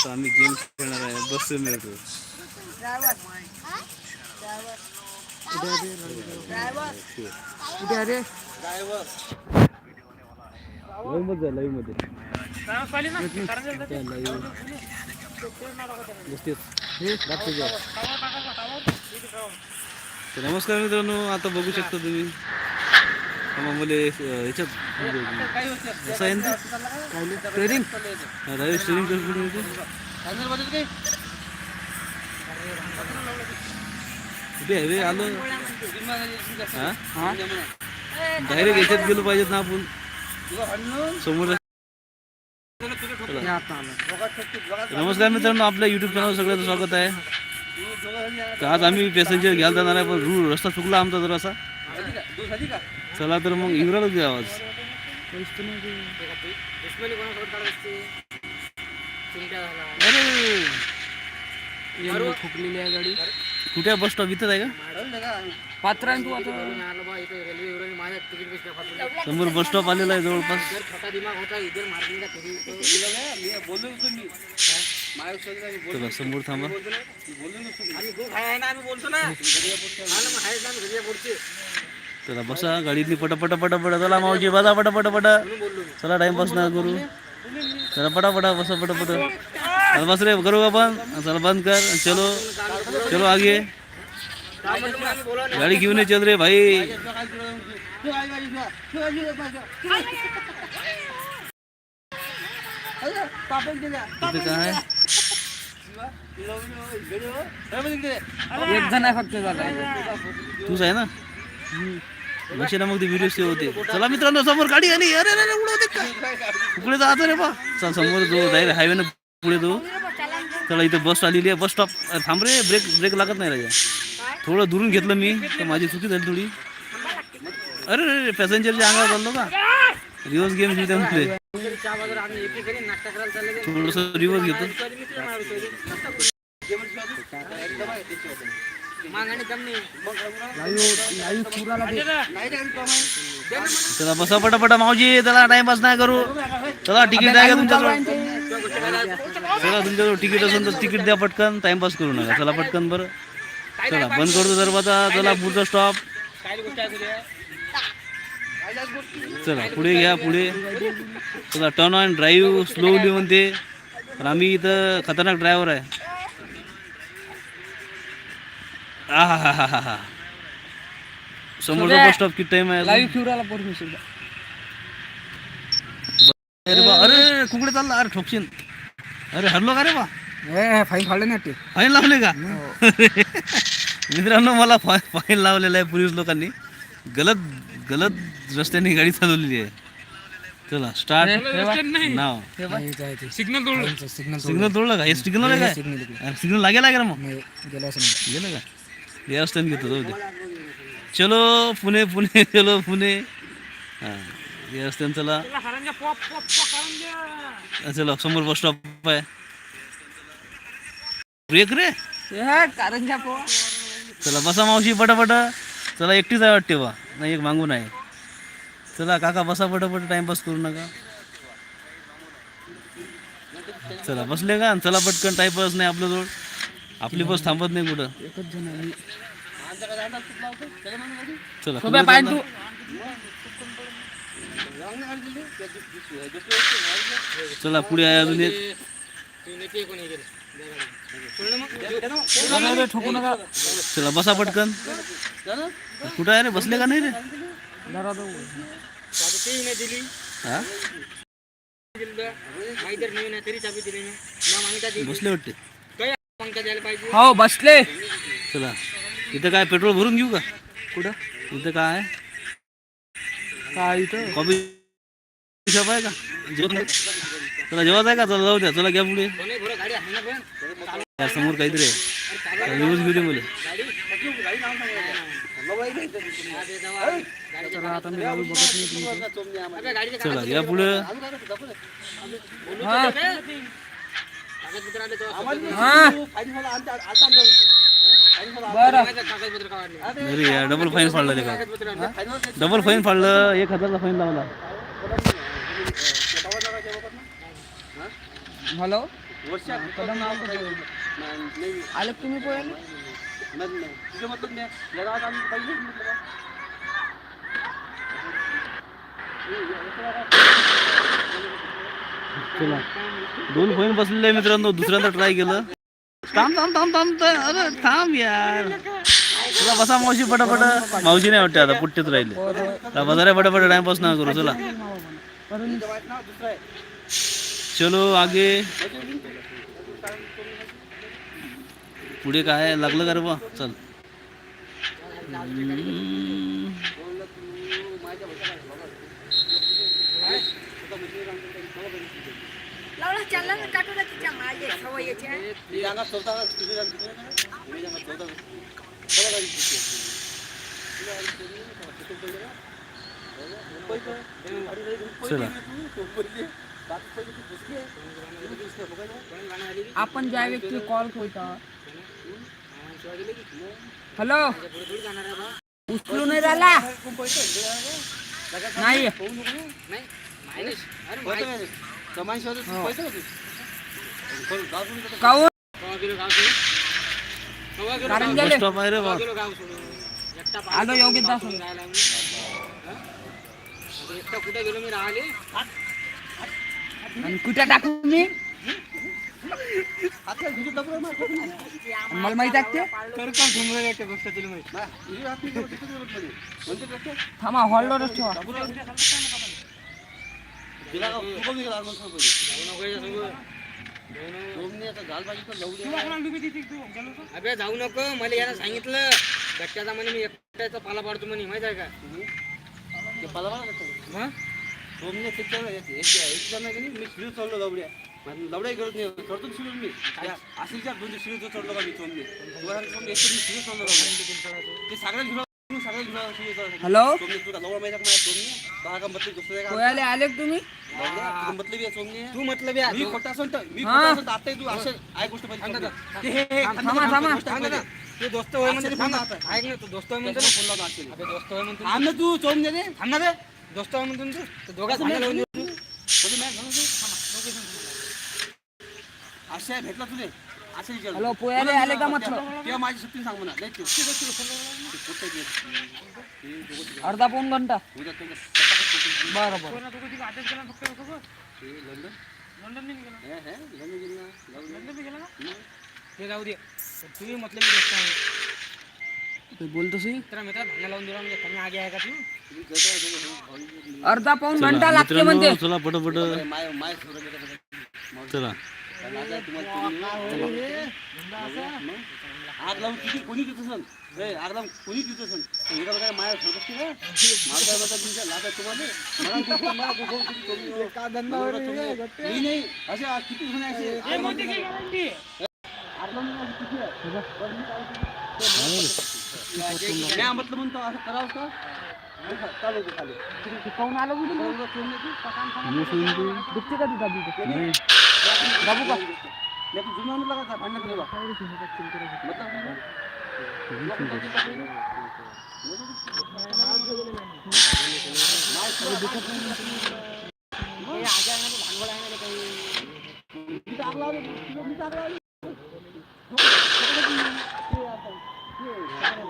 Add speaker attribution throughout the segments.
Speaker 1: आता आम्ही गेम खेळणार आहे बस मिळतो लाईव्हमध्ये लाईव्हमध्ये त्या live. बसतेच. दाबते जाऊ. तर नमस्कार मित्रांनो आता बघू शकता तुम्ही मग मुले अं, ह्याच्यात असं आहे ना? ट्रेडिंग करून कुठे कुठे आहे रे आलं. डायरेक्ट याच्यात गेलो पाहिजेत ना आपण. समोर नमस्कार मित्रांनो आपल्या युट्यूब चॅनल सगळ्यांचं स्वागत आहे. तर आज आम्ही पॅसेंजर घ्यायला जाणार आहे पण रूळ रस्ता चुकला आमचा जरासा. चला तर मग इंग्रज घ्या आवाज अरे
Speaker 2: आहे गाडी
Speaker 1: कुठे बस स्टॉप इथंच आहे का?
Speaker 2: पात्र आहे तू आता
Speaker 1: समोर बस स्टॉप आलेला आहे जवळपास. चला समोर थांबा. चला बसा गाडीतली पटापटा पटापटा चला मावजी बसा पटापट पट चला टाइमपास ना करू. चला पटापटा बसा पटापट चला बस रे करू आपण. चला बंद कर चलो. चलो आगे. गाडी घेऊन ये चल रे भाई. इथे काय?
Speaker 2: एक जण आहे फक्त
Speaker 1: तूच आहे ना? बसे मग ते व्हिडिओ सेव्ह होते. चला मित्रांनो समोर गाडी आली. अरे अरे उडवते पुढे जातो रे बा. चल समोर जो डायरेक्ट हायवे ना पुढे तो चला इथं बस आलेली आहे. बस स्टॉप थांब रे. ब्रेक ब्रेक लागत नाही राजा. थोडं दुरून घेतलं मी. तर माझी चुकी झाली थोडी. अरे अरे पॅसेंजरच्या अंगावर चाललो का? रिवर्स गेम घेते म्हटले. थोडस रिवर्स घेतो. चला बसा पटापटा मावजी चला टाइमपास नाही करू. चला तिकीट द्या का तुमच्याजवळ? चला तुमच्याजवळ तिकीट असेल तर तिकीट द्या पटकन टाइमपास करू नका. चला पटकन बरं. चला बंद करतो दरवाजा. चला पुढचा स्टॉप चला पुढे घ्या पुढे. चला टर्न ऑन ड्राईव्ह स्लोली म्हणते. पण आम्ही इथं खतरनाक ड्रायव्हर आहे. हा हा हा हा हा समोरचा बस स्टॉप किती टाइम आहे
Speaker 2: लाईव्ह फिरायला परमिशन
Speaker 1: अरे बा अरे कुकडे चालला? अरे ठोकशील. अरे हरलो का रे बा?
Speaker 2: ए फाईन फाडले ना ते.
Speaker 1: फाईन लावले का? मित्रांनो मला फाईन लावलेला आहे पोलीस लोकांनी. गलत गलत रस्त्याने गाडी चालवलेली आहे. चला स्टार्ट नाव
Speaker 2: सिग्नल तोडलं. सिग्नल
Speaker 1: सिग्नल तोडलं. का? हे सिग्नल आहे
Speaker 2: सिग्नल
Speaker 1: लागेल आहे का मग.
Speaker 2: गेलं
Speaker 1: का? या रस्त्याने घेतो जाऊ दे. चलो पुणे पुणे चलो पुणे. हां या रस्त्याने चला. चला समोर बस स्टॉप आहे. ब्रेक रे. चला बसा मावशी पटापट. चला एकटीच आहे वाटते बा. नाही एक मागून आहे. चला काका बसा पटापट टाइमपास करू नका. चला बसले का? चला पटकन टाइमपास नाही आपल्याजवळ. आपली बस थांबत नाही कुठं?
Speaker 2: एकच जण आहे.
Speaker 1: चला पुढे चला आहे अजून एक.
Speaker 2: रे, ठोकू नका.
Speaker 1: चला बसा पटकन. कुठं आहे रे? बसले का नाही रे. हा? बसले वाटते.
Speaker 2: हो बसले.
Speaker 1: चला. इथं काय पेट्रोल भरून घेऊ का?
Speaker 2: कुठं?
Speaker 1: इथं काय
Speaker 2: काय इथं?
Speaker 1: कॉफी शॉप आहे का? जेवण? चला जेवत आहे का? चला जाऊ द्या. चला घ्या पुढे. समोर काहीतरी आहे. न्यूज घेऊ दे मला.
Speaker 2: चला
Speaker 1: या पुढे.
Speaker 2: हा. हा.
Speaker 1: डबल फाईन फाडलं का डबल फाईन फाडलं एक हजारचा फाईन लावला.
Speaker 2: हॅलो? आले तुम्ही पोयाले
Speaker 1: चला दोन फोन बसलेले मित्रांनो दुसऱ्यांदा ट्राय केलं. थांब थांब थांब थांब अरे थांब यार. चला बसा मावशी पटापट. मावशी नाही वाटते आता पुट्टेच राहिले. चला बसा रे पटापट टाइमपास ना करू चला. चलो आगे. पुढे काय लागलं का रे बा चल. हम्म.
Speaker 3: लावला चालला ना टाकूला तिच्यामागे सवयीच्या.
Speaker 1: चला.
Speaker 2: आपण ज्या व्यक्ती कॉल करता हॅलो उचलू नाही राहिला. नाही. आलो योगित दास
Speaker 4: कुठे गेलो मी राहिले
Speaker 2: आणि कुठे टाकू मी मला माहीत आहे ते थांबा हॉलवरच ठेवा
Speaker 4: अबे जाऊ नको. मला यानं सांगितलं. गट्ट्याचा म्हणे मी एकट्याचा पाला पाडतो म्हणे माहीत आहे का? मग?
Speaker 5: लवड्या करत नाही करतो ना शिडून मी. असेलच्या दोन शिडून चढलो का मी चोमने तुला समजा एक शिडून चढलो का ते घेऊन शिडून
Speaker 2: हॅलो
Speaker 5: चोमने तुला लवडा माहिती आहे का चोमने का का मतलब दुसरं का
Speaker 2: पोयाले आले का तुम्ही
Speaker 5: तुझं मतलब
Speaker 4: तू म्हटलं बे
Speaker 5: मी खोटा असून तर मी
Speaker 2: हा.
Speaker 5: खोटा असून तर आता तू असं गोष्ट ते
Speaker 2: थांबा, थांबा.
Speaker 4: ते दोस्त होय. ऐक ना तू दोस्त होय म्हणतो
Speaker 5: त्याच्यावर
Speaker 4: ना
Speaker 5: फोन लावला असेल
Speaker 4: अबे दोस्त होय म्हणतो
Speaker 5: तू चोमने रे.
Speaker 4: थांब ना बे दोस्त होय म्हणतो ना तू तर दोघा सांगायला लावून देऊ.
Speaker 5: मॅच झालं तू? आशय भेटला तुले. असं विचार
Speaker 2: हॅलो पोयाले आले का म्हटलं?
Speaker 5: तेव्हा माझी सुट्टी सांग म्हणा. नाही ते- ते कुठं गेलं?
Speaker 2: अर्धा पाऊन घंटा.
Speaker 5: उद्या तुला स्वतःच कुठून-
Speaker 2: बरं बरं
Speaker 5: हे लंडन? हे, हे, लंडन गेलं ना? लंडन?
Speaker 4: ते जाऊ दे. तर तुम्ही म्हटलं मी दोस्त आहे.
Speaker 2: बोलतोसी
Speaker 4: मित्रा मित्रा भांडणं लावून दिला म्हणजे कमी आगे आहे का तू
Speaker 5: तुम्ही करता का तुम्ही? हॉल-
Speaker 2: अर्धा पाऊन घंटा लागते म्हणते.
Speaker 1: चला पटापट.
Speaker 5: अरे, माय माय सोडून गेलं का?
Speaker 1: चला.
Speaker 5: आग लावून किती कोणी असन ए, आग लावून कोणी एका बघा माया सोडत असते का माझा माझा तुमच्या लागा तुम्हाला. मी नाही असे किती जण असे म्हटलं म्हणतो असं करावं का चालू चालू
Speaker 2: पाहून आलो कुठे. दुखते का तिथं तिथं.
Speaker 5: बाबू का नाही तू जुना म्हणला का भांडण केलं मतलब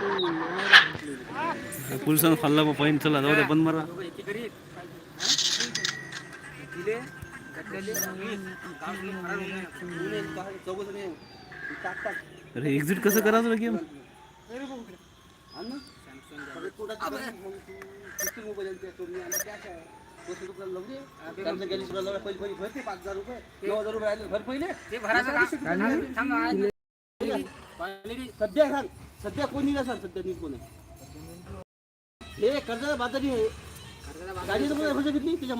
Speaker 1: पोलिसांना खाल्ला बा पॉईंट चला जाऊ द्या बंद मारा
Speaker 5: टाक,
Speaker 1: अरे एक्झिट कसं करायचं गेम
Speaker 5: त्या काय? भरते पाच हजार रुपये नऊ हजार रुपये आले भर पहिले सध्या सांग सध्या कोणी नसाल सध्या कोणी कोण आहे हे कर्ज बाजारी आहे. गाडीचं पण पैसे घेतली त्याच्या